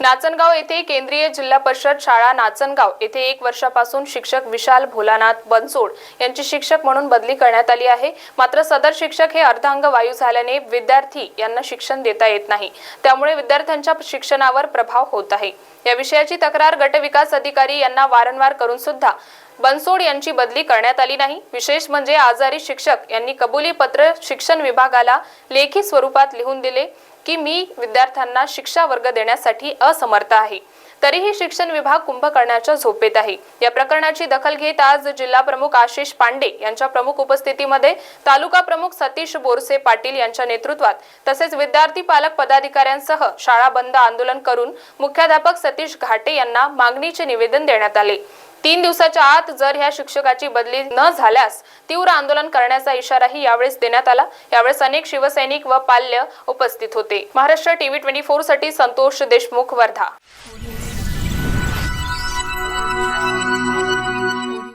नाचनगाव येथे केंद्रीय जिल्हा परिषद शाळा नाचनगाव येथे एक वर्षापासून शिक्षक विशाल भोलानाथ बनसोड यांची शिक्षक म्हणून बदली करण्यात आली आहे. मात्र सदर शिक्षक हे अर्धांग वायू झाल्याने विद्यार्थी यांना शिक्षण देता येत नाही. त्यामुळे विद्यार्थ्यांच्या शिक्षणावर प्रभाव होत आहे. या विषयाची तक्रार गटविकास अधिकारी यांना वारंवार करून सुद्धा बनसोड यांची बदली करण्यात आली नाही. विशेष म्हणजे आजारी शिक्षक यांनी कबुली पत्र शिक्षण विभागाला लेखी स्वरूपात लिहून दिले की मी विद्यार्थ्यांना शिक्षा वर्ग देण्यासाठी असमर्थ आहे. तरीही शिक्षण विभाग कुंभकर्णाच्या झोपेत आहे. या प्रकरणाची दखल घेत आज जिल्हा प्रमुख आशिष पांडे यांच्या प्रमुख उपस्थितीमध्ये तालुका प्रमुख सतीश बोरसे पाटील यांच्या नेतृत्वात तसेच विद्यार्थी पालक पदाधिकाऱ्यांसह शाळा बंद आंदोलन करून मुख्याध्यापक सतीश घाटे यांना मागणीचे निवेदन देण्यात आले. तीन दिवसाच्या आत जर ह्या शिक्षकाची बदली न झाल्यास तीव्र आंदोलन करण्याचा इशाराही यावेळेस देण्यात आला. यावेळेस अनेक शिवसैनिक व पाल्य उपस्थित होते. महाराष्ट्र टीव्ही ट्वेंटी फोरसाठी संतोष देशमुख वर्धा.